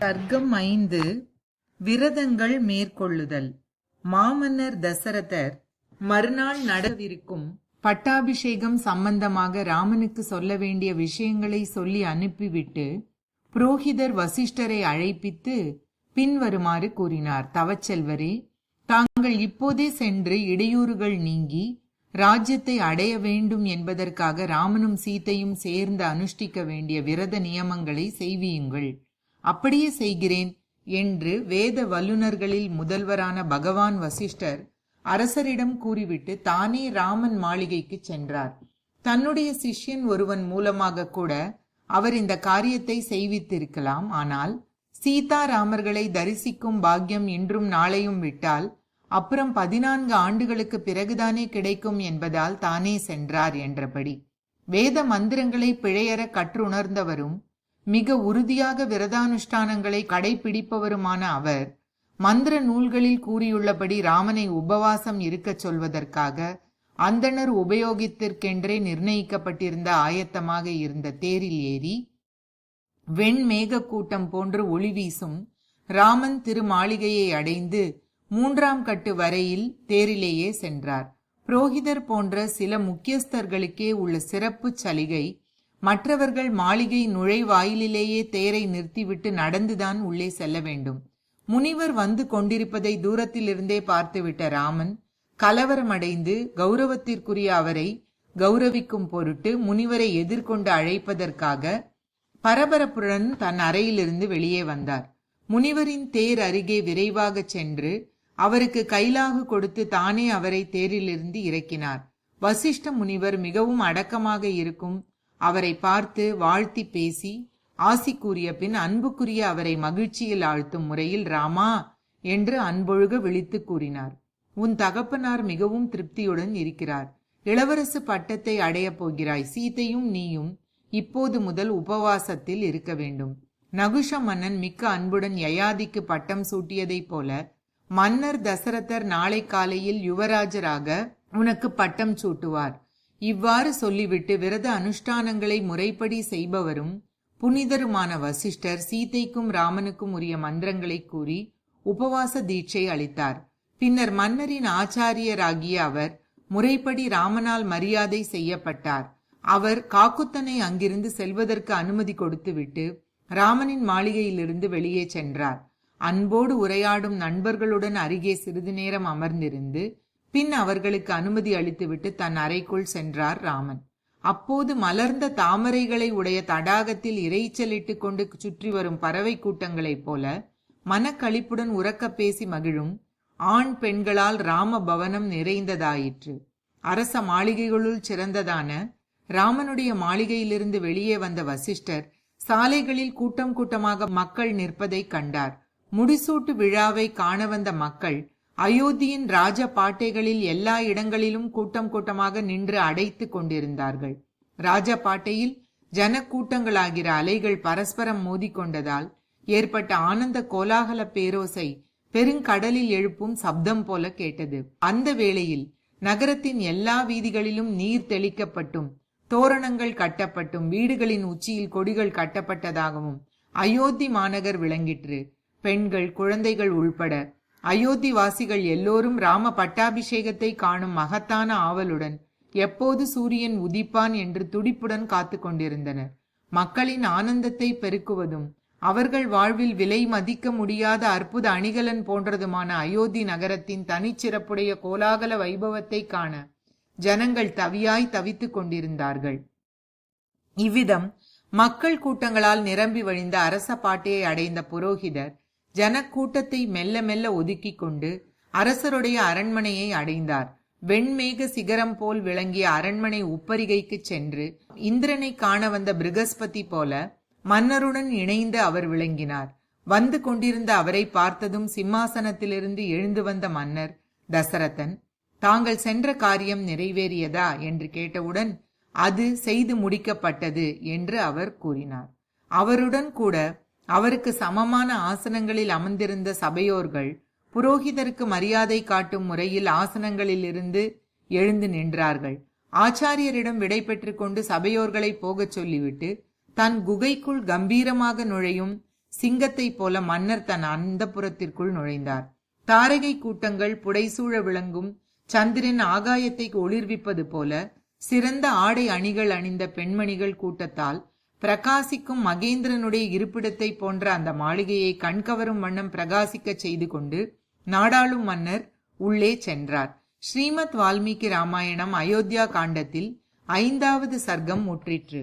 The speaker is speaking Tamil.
சர்க்கம் ஐந்து விரதங்கள் மேற்கொள்ளுதல். மாமன்னர் தசரதர் மறுநாள் நடவிருக்கும் பட்டாபிஷேகம் சம்பந்தமாக ராமனுக்கு சொல்ல வேண்டிய விஷயங்களை சொல்லி அனுப்பிவிட்டு புரோகிதர் வசிஷ்டரை அழைப்பித்து பின்வருமாறு கூறினார். தவச்செல்வரே தாங்கள் இப்போதே சென்று இடையூறுகள் நீங்கி ராஜ்யத்தை அடைய வேண்டும் என்பதற்காக ராமனும் சீதையும் சேர்ந்து அனுஷ்டிக்க வேண்டிய விரத நியமங்களை செய்வியுங்கள். அப்படியே செய்கிறேன் என்று வேத வல்லுனர்களில் முதல்வரான பகவான் வசிஷ்டர் அரசரிடம் கூறிவிட்டு தானே ராமன் மாளிகைக்கு சென்றார். தன்னுடைய சிஷ்யன் ஒருவன் மூலமாக கூட அவர் இந்த காரியத்தை செய்வித்திருக்கலாம். ஆனால் சீதா ராமர்களை தரிசிக்கும் பாக்கியம் இன்றும் நாளையும் விட்டால் அப்புறம் பதினான்கு ஆண்டுகளுக்கு பிறகுதானே கிடைக்கும் என்பதால் தானே சென்றார் என்றபடி. வேத மந்திரங்களை பிழையற கற்றுணர்ந்தவரும் மிக உறுதியாக விரதானுஷ்டானங்களை கடைபிடிப்பவருமான அவர் மந்திர நூல்களில் கூறியுள்ளபடி ராமனை உபவாசம் இருக்கச் சொல்வதற்காக அந்தணர் உபயோகித்திற்கென்றே நிர்ணயிக்கப்பட்டிருந்த ஆயத்தமாக இருந்த தேரில் ஏறி வெண்மேக கூட்டம் போன்று ஒளி வீசும் ராமன் திருமாளிகையை அடைந்து மூன்றாம் கட்டு வரையில் தேரிலேயே சென்றார். புரோகிதர் போன்ற சில முக்கியஸ்தர்களுக்கே உள்ள சிறப்பு சலுகை மற்றவர்கள் மாளிகை நுழைவாயிலிலேயே தேரை நிறுத்திவிட்டு நடந்துதான் உள்ளே செல்ல வேண்டும். முனிவர் வந்து கொண்டிருப்பதை தூரத்திலிருந்தே பார்த்துவிட்ட ராமன் கலவரமடைந்து கௌரவத்திற்குரிய அவரை கௌரவிக்கும் பொருட்டு முனிவரை எதிர்கொண்டு அழைப்பதற்காக பரபரப்புடன் தன் அறையிலிருந்து வெளியே வந்தார். முனிவரின் தேர் அருகே விரைவாக சென்று அவருக்கு கைலாகு கொடுத்து தானே அவரை தேரிலிருந்து இறக்கினார். வசிஷ்ட முனிவர் மிகவும் அடக்கமாக இருக்கும் அவரை பார்த்து வாழ்த்தி பேசி ஆசி கூறிய பின் அன்புக்குரிய அவரை மகிழ்ச்சியில் ஆழ்த்தும் முறையில் ராமா என்று அன்பொழுக விழித்து கூறினார். உன் தகப்பனார் மிகவும் திருப்தியுடன் இருக்கிறார். இளவரசு பட்டத்தை அடையப் போகிறாய். சீதையும் நீயும் இப்போது முதல் உபவாசத்தில் இருக்க வேண்டும். நகுஷ மன்னன் மிக்க அன்புடன் யயாதிக்கு பட்டம் சூட்டியதைப் போல மன்னர் தசரதர் நாளை காலையில் யுவராஜராக உனக்கு பட்டம் சூட்டுவார். இவ்வாறு சொல்லிவிட்டு விரத அனுஷ்டானங்களை முறைப்படி செய்பவரும் புனிதருமான வசிஷ்டர் சீதைக்கும் ராமனுக்கும் உரிய மந்திரங்களை கூறி உபவாச தீட்சை அளித்தார். பின்னர் மன்னரின் ஆச்சாரியராகிய அவர் முறைப்படி ராமனால் மரியாதை செய்யப்பட்டார். அவர் காக்குத்தனை அங்கிருந்து செல்வதற்கு அனுமதி கொடுத்துவிட்டு ராமனின் மாளிகையிலிருந்து வெளியே சென்றார். அன்போடு உரையாடும் நண்பர்களுடன் அருகே சிறிது நேரம் அமர்ந்திருந்து பின் அவர்களுக்கு அனுமதி அளித்துவிட்டு தன் அறைக்குள் சென்றார் ராமன். அப்போது மலர்ந்த தாமரைகளை உடைய தடாகத்தில் இறைச்சலிட்டு கொண்டு சுற்றி வரும் பறவை கூட்டங்களைப் போல மனக்களிப்புடன் உறக்க பேசி மகிழும் ஆண் பெண்களால் ராம பவனம் நிறைந்ததாயிற்று. அரச மாளிகைகளுள் சிறந்ததான ராமனுடைய மாளிகையிலிருந்து வெளியே வந்த வசிஷ்டர் சாலைகளில் கூட்டம் கூட்டமாக மக்கள் நிற்பதை கண்டார். முடிசூட்டு விழாவை காண வந்த மக்கள் அயோத்தியின் ராஜ பாட்டைகளில் எல்லா இடங்களிலும் கூட்டம் கூட்டமாக நின்று அடைத்து கொண்டிருந்தார்கள். ராஜபாட்டையில் ஜனக்கூட்டங்களாகிற அலைகள் பரஸ்பரம் மோதிக்கொண்டதால் ஏற்பட்ட ஆனந்த கோலாகல பேரோசை பெருங்கடலில் எழுப்பும் சப்தம் போல கேட்டது. அந்த வேளையில் நகரத்தின் எல்லா வீதிகளிலும் நீர் தெளிக்கப்பட்டும் தோரணங்கள் கட்டப்பட்டும் வீடுகளின் உச்சியில் கொடிகள் கட்டப்பட்டதாகவும் அயோத்தி மாநகர் விளங்கிற்று. பெண்கள் குழந்தைகள் உள்பட அயோத்தி வாசிகள் எல்லோரும் ராம பட்டாபிஷேகத்தை காணும் மகத்தான ஆவலுடன் எப்போது சூரியன் உதிப்பான் என்று துடிப்புடன் காத்து கொண்டிருந்தனர். மக்களின் ஆனந்தத்தை பெருக்குவதும் அவர்கள் வாழ்வில் விலை மதிக்க முடியாத அற்புத அணிகலன் போன்றதுமான அயோத்தி நகரத்தின் தனிச்சிறப்புடைய கோலாகல வைபவத்தை காண ஜனங்கள் தவியாய் தவித்துக் கொண்டிருந்தார்கள். இவ்விதம் மக்கள் கூட்டங்களால் நிரம்பி வழிந்த அரச பாட்டையை அடைந்த புரோகிதர் ஜனக்கூட்டத்தை மெல்ல மெல்ல ஒதுக்கி கொண்டு அரசருடைய அரண்மனையை அடைந்தார். வெண்மேக சிகரம் போல் விளங்கிய அரண்மனை உப்பரிகைக்கு சென்று இந்திரனை காண வந்த பிருகஸ்பதி போல மன்னருடன் இணைந்து அவர் விளங்கினார். வந்து கொண்டிருந்த அவரை பார்த்ததும் சிம்மாசனத்திலிருந்து எழுந்து வந்த மன்னர் தசரதன் தாங்கள் சென்ற காரியம் நிறைவேறியதா? என்று கேட்டவுடன் அது செய்து முடிக்கப்பட்டது என்று அவர் கூறினார். அவருடன் கூட அவருக்கு சமமான ஆசனங்களில் அமர்ந்திருந்த சபையோர்கள் புரோகிதருக்கு மரியாதை காட்டும் முறையில் ஆசனங்களில் இருந்து எழுந்து நின்றார்கள். ஆச்சாரியரிடம் விடை கொண்டு சபையோர்களை போகச் சொல்லிவிட்டு தன் குகைக்குள் கம்பீரமாக நுழையும் சிங்கத்தைப் போல மன்னர் தன் அந்தப்புறத்திற்குள் நுழைந்தார். தாரகை கூட்டங்கள் புடைசூழ விளங்கும் சந்திரன் ஆகாயத்தை ஒளிர்விப்பது போல சிறந்த ஆடை அணிகள் அணிந்த பெண்மணிகள் கூட்டத்தால் பிரகாசிக்கும் மகேந்திரனுடைய இருப்பிடத்தை போன்ற அந்த மாளிகையை கண்கவரும் வண்ணம் பிரகாசிக்கச் செய்து கொண்டு நாடாளும் மன்னர் உள்ளே சென்றார். ஸ்ரீமத் வால்மீகி ராமாயணம் அயோத்தியா காண்டத்தில் ஐந்தாவது சர்க்கம் முற்றிற்று.